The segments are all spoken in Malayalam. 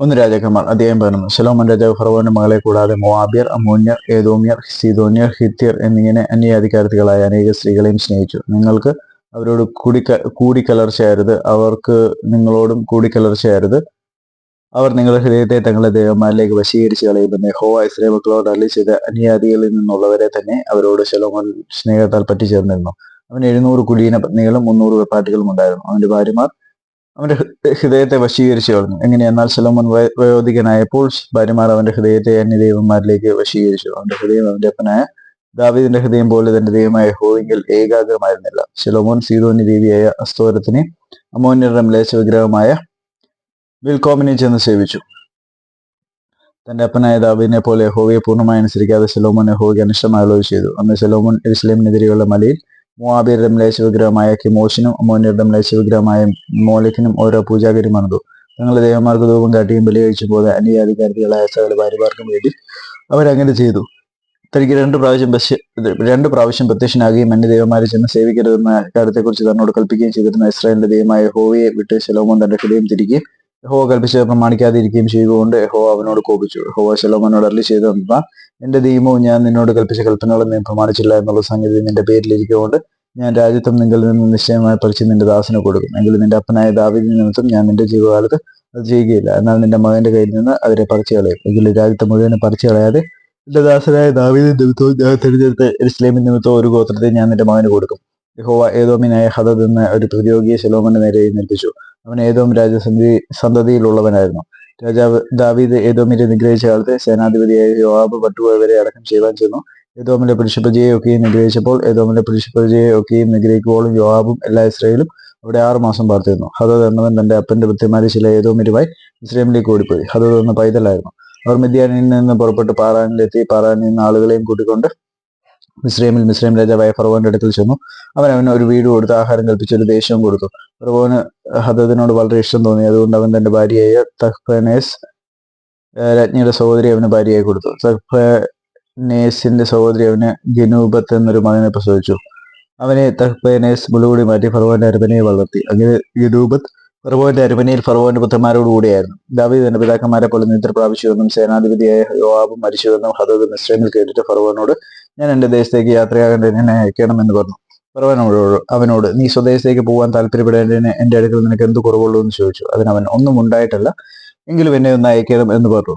ഒന്ന് രാജാക്കന്മാർ അദ്ദേഹം പറഞ്ഞു ശലോമൻ രാജാവ് ഫറവോന്റെ മകളെ കൂടാതെ മോവാബിയർ അമോന്യർ ഏതോമ്യർ സീതോന്യർ ഹിത്യർ എന്നിങ്ങനെ അന്യാധികാരത്തികളായ അനേക സ്ത്രീകളെയും സ്നേഹിച്ചു. നിങ്ങൾക്ക് അവരോട് കൂടി കൂടിക്കലർച്ചയരുത് അവർക്ക് നിങ്ങളോടും കൂടിക്കലർച്ചയരുത് അവർ നിങ്ങളുടെ ഹൃദയത്തെ തങ്ങളുടെ ദേവന്മാരിലേക്ക് വശീകരിച്ച് കളയുമെന്ന് ഹോ ഇസ്രേ മക്കളോട് അല്ലി ചെയ്ത അന്യാദികളിൽ നിന്നുള്ളവരെ തന്നെ അവരോട് ശലോമൻ സ്നേഹത്താൽ പറ്റിച്ചേർന്നിരുന്നു. അവൻ എഴുന്നൂറ് കുലീന പത്നികളും മുന്നൂറ് വെപ്പാട്ടികളും ഉണ്ടായിരുന്നു. അവന്റെ ഭാര്യമാർ അവന്റെ ഹൃദയത്തെ വശീകരിച്ചു കളഞ്ഞു എങ്ങനെയെന്നാൽ സലോമൻ വയ- വയോധികനായപ്പോൾ ഭാര്യമാർ അവന്റെ ഹൃദയത്തെ അന്യ ദൈവന്മാരിലേക്ക് വശീകരിച്ചു. അവന്റെ ഹൃദയം അവന്റെ അപ്പനായ ദാവീദിന്റെ ഹൃദയം പോലെ തന്റെ ദൈവമായ ഹോവിങ്കിൽ ഏകാഗ്രമായിരുന്നില്ല. ശലോമോൻ സീതോന്യ ദേവിയായ അസ്തോരത്തിനെ അമോന്യരുടെ മ്ലേച്ഛ വിഗ്രഹമായ വിൽക്കോമിനെ ചെന്ന് സേവിച്ചു. തന്റെ അപ്പനായ ദാവീദിനെ പോലെ ഹോവയെ പൂർണമായി അനുസരിക്കാതെ ശലോമോൻ ഹോവയ്ക്ക് അനിഷ്ടമായ ചെയ്തു. അന്ന് ശലോമോൻ എരുസലേമിനെതിരെയുള്ള മലയിൽ മോവാബിയരുടെ മ്ലേശവിഗ്രഹമായ കിമോഷിനും അമോന്യരുടെ മ്ലേച്ഛ വിഗ്രഹമായ മോലിക്കിനും ഓരോ പൂജാഗിരിയും മണതു തങ്ങളുടെ ദേവന്മാർക്ക് ധൂപം കാട്ടിയും ബലി കഴിച്ചു പോലെ അന്യാധികാരികളായ സകല ഭാര്യമാർക്കും വേണ്ടി അവരങ്ങനെ ചെയ്തു. തനിക്ക് രണ്ട് പ്രാവശ്യം രണ്ട് പ്രാവശ്യം പ്രത്യക്ഷനാകുകയും അന്യ ദേവന്മാരെ ചെന്ന് സേവിക്കരുതെന്ന കാര്യത്തെക്കുറിച്ച് തന്നോട് കൽപ്പിക്കുകയും ചെയ്തിരുന്ന ഇസ്രായേലിന്റെ ദൈവമായ ഹോവയെ വിട്ട് ശലോമോൻ തന്റെ ഹൃദയം തിരികെയും യഹോവ കൽപ്പിച്ചത് പ്രമാണിക്കാതിരിക്കുകയും ചെയ്തുകൊണ്ട് യഹോവ അവനോട് കോപിച്ചു. യഹോവ ശലോമോനോട് അരളി ചെയ്തെന്താ എന്റെ ദൈവവും ഞാൻ നിന്നോട് കൽപ്പിച്ച കൽപ്പനകളും നീ പ്രമാണിച്ചില്ല എന്നുള്ള സംഗതി നിന്റെ പേരിലിരിക്കുകൊണ്ട് ഞാൻ രാജ്യത്വം നിങ്ങളിൽ നിന്ന് നിശ്ചയമായി പറിച്ച് നിന്റെ ദാസന് കൊടുക്കും. എങ്കിലും നിന്റെ അപ്പനായ ദാവിദ് നിമിത്തം ഞാൻ നിന്റെ ജീവകാലത്ത് അത് ചെയ്യുകയില്ല. എന്നാൽ നിന്റെ മകന്റെ കയ്യിൽ നിന്ന് അവരെ പറിച്ചു കളയും. എങ്കിലും രാജ്യത്തെ മുഴുവൻ പറിച്ചു കളയാതെ എന്റെ ദാസനായ ദാവീദ് നിമിത്തവും ഞാൻ തിരഞ്ഞെടുത്ത ഇസ്ലേമിൻ നിമിത്തവും ഒരു ഗോത്രത്തെ ഞാൻ നിന്റെ മകന് കൊടുക്കും. യഹോവ ഏതോമിനായ ഹദദ് എന്ന ഒരു പ്രതിയോഗിയെ ശലോമന്റെ നേരെ നിൽപ്പിച്ചു അവൻ ഏതോം രാജസന്ധി സന്തതിയിലുള്ളവനായിരുന്നു. രാജാവ് ദാവീദ് ഏതോമിനെ നിഗ്രഹിച്ച കാലത്ത് സേനാധിപതിയായ യോവാബ് പട്ടുപോയവരെ അടക്കം ചെയ്യുവാൻ ചെന്നു. ഏതോമിന്റെ പുരുഷപ്രജയെ ഒക്കെയും നിഗ്രഹിച്ചപ്പോൾ ഏതോമിന്റെ പുരുഷപ്രജയെ ഒക്കെയും നിഗ്രഹിക്കുമ്പോഴും യോവാബും എല്ലാ ഇസ്രയേലും അവിടെ ആറു മാസം പാർത്തിരുന്നു. ഹദദ് എന്നവൻ തന്റെ അപ്പന്റെ വൃത്തിമാരി ചില ഏതോമിരുമായി ഇസ്രയേലിലേക്ക് ഓടിപ്പോയി. ഹദദ് എന്ന പൈതലായിരുന്നു. അവർ മിദ്യാനിൽ നിന്ന് പുറപ്പെട്ട് പാറാനിലെത്തി. പാറാനിൽ നിന്ന് ആളുകളെയും കൂട്ടിക്കൊണ്ട് മിസ്രൈമിൽ മിസ്രൈം രാജാവായ ഫറവോന്റെ അടുക്കൽ ചെന്നു. അവൻ അവന് ഒരു വീട് കൊടുത്ത് ആഹാരം കൽപ്പിച്ച് ഒരു ദേശവും കൊടുത്തു. ഫറവോന് ഹദദിനോട് വളരെ ഇഷ്ടം തോന്നി. അതുകൊണ്ട് അവൻ തന്റെ ഭാര്യയായ തഹ്പനേസ് ഏഹ് രാജ്ഞിയുടെ സഹോദരി അവന് ഭാര്യയായി കൊടുത്തു. തഹ്പനേസിന്റെ സഹോദരി അവന് ഗനൂബത്ത് എന്നൊരു മകനെ പ്രസവിച്ചു. അവനെ തഹ്പനേസ് മുളുകൂടി മാറ്റി ഫറവോന്റെ അരപനയെ വളർത്തി. അങ്ങനെ ഗനൂബത്ത് ഫറവോന്റെ അരുമനയിൽ ഫെറുവോന്റെ പുത്രന്മാരോട് കൂടിയായിരുന്നു. ദാവീദ് തന്റെ പിതാക്കന്മാരെ പോലെ നിദ്ര പ്രാപിച്ചുവെന്നും സേനാധിപതിയായ യോവാബും മരിച്ചുവെന്നും ഹദദ് മിശ്രമിൽ കേട്ടിട്ട് ഫെറുവോനോട് ഞാൻ എന്റെ ദേശത്തേക്ക് യാത്രയാകേണ്ട എന്നെ അയക്കണമെന്ന് പറഞ്ഞു. ഫെറുവനോട് അവനോട് നീ സ്വദേശത്തേക്ക് പോകാൻ താല്പര്യപ്പെടേണ്ടതിന് എന്റെ അടുക്കൽ നിനക്ക് എന്ത് കുറവുള്ളൂ? എന്ന് ചോദിച്ചു. അതിനവൻ ഒന്നും ഉണ്ടായിട്ടല്ല. എങ്കിലും എന്നെ ഒന്ന് അയക്കണം എന്ന് പറഞ്ഞു.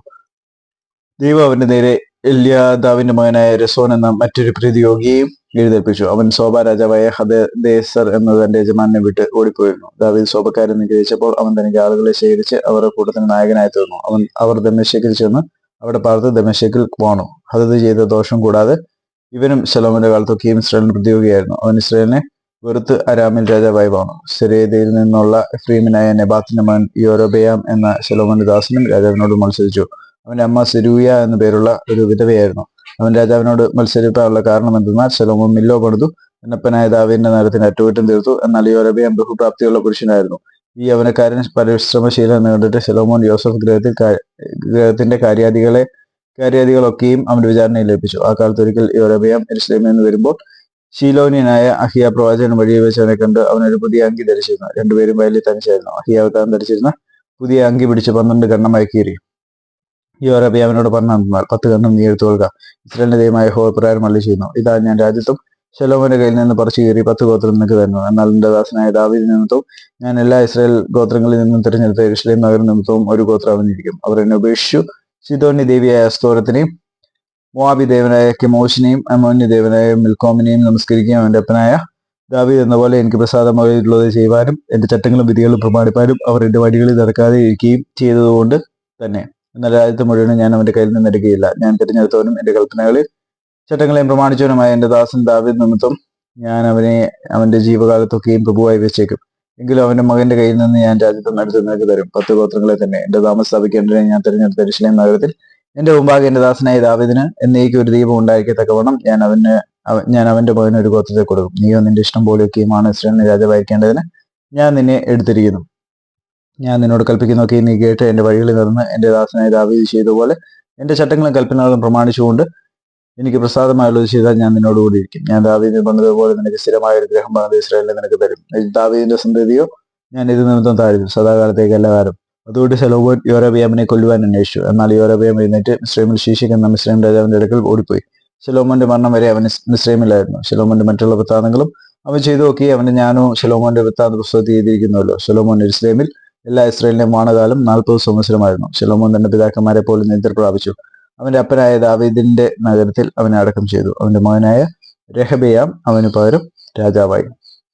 ദൈവം അവന്റെ നേരെ എല്യാദാവിന്റെ മകനായ രസോൻ എന്ന മറ്റൊരു പ്രതിയോഗിയെയും എഴുതേൽപ്പിച്ചു. അവൻ സോബ രാജാവായ ഹദേസർ എന്ന തന്റെ യജമാനെ വിട്ട് ഓടിപ്പോയിരുന്നു. ദാവീദ് സോബക്കാരെ നിഗ്രഹിച്ചപ്പോൾ അവൻ തനിക്ക് ആളുകളെ ശേഖരിച്ച് അവരുടെ കൂട്ടത്തിന് നായകനായി തീർന്നു. അവൻ അവർ ദമശേക്കിൽ ചെന്ന് അവിടെ പാർത്ത് ദമശേക്കിൽ പോണു. ഹദത് ചെയ്ത ദോഷം കൂടാതെ ഇവനും ശലോമിന്റെ കാലത്തൊക്കെയും ഇസ്രായേലിന് പ്രതിയോഗിയായിരുന്നു. അവൻ ഇസ്രായേലിനെ വെറുത്ത് അരാമിൽ രാജാവായി വാണു സെരേദയിൽ നിന്നുള്ള ഫ്രീമിനായ നെബാത്തിന്റെ മകൻ യോരോബയാം എന്ന ശലോമന്റെ ദാസനും രാജാവിനോട് മത്സരിച്ചു. അവന്റെ അമ്മ സെരൂയ എന്ന പേരുള്ള ഒരു വിധവയായിരുന്നു. അവൻ രാജാവിനോട് മത്സരിപ്പാനുള്ള കാരണം എന്തെന്നാൽ ശലോമോൻ മില്ലോ പണിതു. എന്നപ്പനായ ദാവീന്റെ നഗരത്തിന് അറ്റുകുറ്റം തീർത്തു. എന്നാൽ യോരബിയം ബഹുപ്രാപ്തിയുള്ള പുരുഷനായിരുന്നു. ഈ അവനക്കാരൻ പരിശ്രമശീലം കണ്ടിട്ട് ശലോമോൻ യോസഫ് ഗ്രഹത്തിൽ ഗ്രഹത്തിന്റെ കാര്യാദികളെ കാര്യാദികളൊക്കെയും അവന്റെ വിചാരണയിൽ ലഭിച്ചു ആ കാലത്ത് ഒരിക്കൽ യോരബിയം എരുസലേമിൽ നിന്ന് വരുമ്പോൾ ശീലോനിയനായ അഹിയ പ്രവാചകൻ വഴിയെ വെച്ച് അവനെ കണ്ട് അവനൊരു പുതിയ അങ്കി ധരിച്ചിരുന്നു. രണ്ടുപേരും വയലിൽ തനിച്ചായിരുന്നു. അഹിയാവ് താൻ ധരിച്ചിരുന്ന പുതിയ അങ്കി പിടിച്ച് പന്ത്രണ്ട് കണ്ണമായി കീറി അവനോട് പറഞ്ഞാൽ പത്ത് കണ്ണും നീ എടുത്തുകൊള്ളുക ഇസ്രായേലിന്റെ ദൈവമായ ഹോ പ്രകാരം അള്ളി ചെയ്യുന്നു ഇതാ ഞാൻ രാജ്യത്തും ശലോമന്റെ കയ്യിൽ നിന്ന് പറിച്ചു കീറി പത്ത് ഗോത്രം നിനക്ക് തരുന്നു. എന്നാൽ എന്റെ ദാസനായ ദാവീദ് നിമിത്തവും ഞാൻ എല്ലാ ഇസ്രായേൽ ഗോത്രങ്ങളിൽ നിന്നും തിരഞ്ഞെടുത്ത ഇസ്ലേം നഗര നിമിത്തവും ഒരു ഗോത്രം അവനിരിക്കും. അവർ എന്നെ ഉപേക്ഷിച്ചു. സിദോന്യ ദേവിയായ അസ്തോരത്തിനെയും മോവാബി ദേവനായ കെമോഷിനെയും അമോന്യ ദേവനായ മിൽക്കോമിനെയും നമസ്കരിക്കുകയും അവന്റെ അപ്പനായ ദാവീദ് എന്ന പോലെ എനിക്ക് പ്രസാദമായിട്ടുള്ളത് ചെയ്യുവാനും എന്റെ ചട്ടങ്ങളും വിധികളും പ്രമാണിപ്പാനും അവർ എന്റെ വഴികളിൽ നടക്കാതെ ഇരിക്കുകയും ചെയ്തതുകൊണ്ട് തന്നെ. എന്നാൽ രാജ്യത്ത് മുഴുവനും ഞാൻ അവന്റെ കയ്യിൽ നിന്ന് എടുക്കുകയില്ല. ഞാൻ തിരഞ്ഞെടുത്തവനും എന്റെ കൽപ്പനകളിൽ ചട്ടങ്ങളെയും പ്രമാണിച്ചവനുമായ എന്റെ ദാസൻ ദാവിദ് നിമിത്തം ഞാൻ അവനെ അവന്റെ ജീവകാലത്തൊക്കെയും പ്രഭുവായി വെച്ചേക്കും. എങ്കിലും അവന്റെ മകന്റെ കയ്യിൽ നിന്ന് ഞാൻ രാജ്യത്ത് എടുത്ത് നിനക്ക് തരും. പത്ത് ഗോത്രങ്ങളെ തന്നെ. എന്റെ താമസം സ്ഥാപിക്കേണ്ടതിനെ ഞാൻ തിരഞ്ഞെടുത്ത എരുശലേം നഗരത്തിൽ എന്റെ മുമ്പാകെ എന്റെ ദാസനായ ദാവിദിന് എന്നേക്ക് ഒരു ദീപം ഉണ്ടായിരിക്കത്തക്കവണ്ണം ഞാൻ അവന് ഞാൻ അവന്റെ മകന് ഒരു ഗോത്രത്തെ കൊടുക്കും. നീയോ നിന്റെ ഇഷ്ടം പോലെയൊക്കെയുമാണ് ഇസ്രേലിന് രാജാവായിരിക്കേണ്ടതിന് ഞാൻ നിന്നെ എടുത്തിരിക്കുന്നു. ഞാൻ നിന്നോട് കൽപ്പിക്കുന്നൊക്കെ നീ കേട്ട് എന്റെ വഴികളിൽ നടന്ന് എന്റെ ദാസനായ ദാവീദ് ചെയ്തതുപോലെ എന്റെ ചട്ടങ്ങളും കൽപ്പനകളും പ്രമാണിച്ചുകൊണ്ട് എനിക്ക് പ്രസാദമായുള്ളത് ചെയ്താൽ ഞാൻ നിന്നോട് കൂടി ഇരിക്കും. ഞാൻ ദാവീദിന് പറഞ്ഞതുപോലെ നിനക്ക് സ്ഥിരമായ ഒരു ഗ്രഹം പണിത് ഇസ്രായേലിനെ നിനക്ക് തരും. ദാവീദിന്റെ സന്തതിയോ ഞാൻ ഇത് നിമിത്തം താഴ്ന്നു സദാകാലത്തേക്ക് എല്ലാ കാലം അതുകൊണ്ട് ശലോമോൻ യോരബിയാമിനെ കൊല്ലുവാൻ അന്വേഷിച്ചു. എന്നാൽ യോരബിയാം എഴുന്നേറ്റ് മിസ്രൈമിൽ ശീശിക്കുന്ന മിസ്രൈം രാജാവിന്റെ അടുക്കൽ ഓടിപ്പോയി. ശലോമോന്റെ മരണം വരെ അവൻ മിസ്രൈമിലായിരുന്നു ശലോമോന്റെ മറ്റുള്ള വൃത്താന്തങ്ങളും അവൻ ചെയ്തു നോക്കി അവന്റെ ഞാനും ശലോമോന്റെ വൃത്താന്ത പുസ്തകത്തിൽ എഴുതിയിരിക്കുന്നുവല്ലോ ശലോമോൻ ഇസ്രൈമിൽ എല്ലാ ഇസ്രയേലിന്റെ മാണകാലം നാൽപ്പത് സംവത്സരമായിരുന്നു. ശലോമോൻ തന്റെ പിതാക്കന്മാരെ പോലെ നിദ്ര പ്രാപിച്ചു. അവന്റെ അപ്പനായ ദാവീദിന്റെ നഗരത്തിൽ അവനെ അടക്കം ചെയ്തു. അവന്റെ മകനായ രഹബയാം അവന് പകരം രാജാവായി.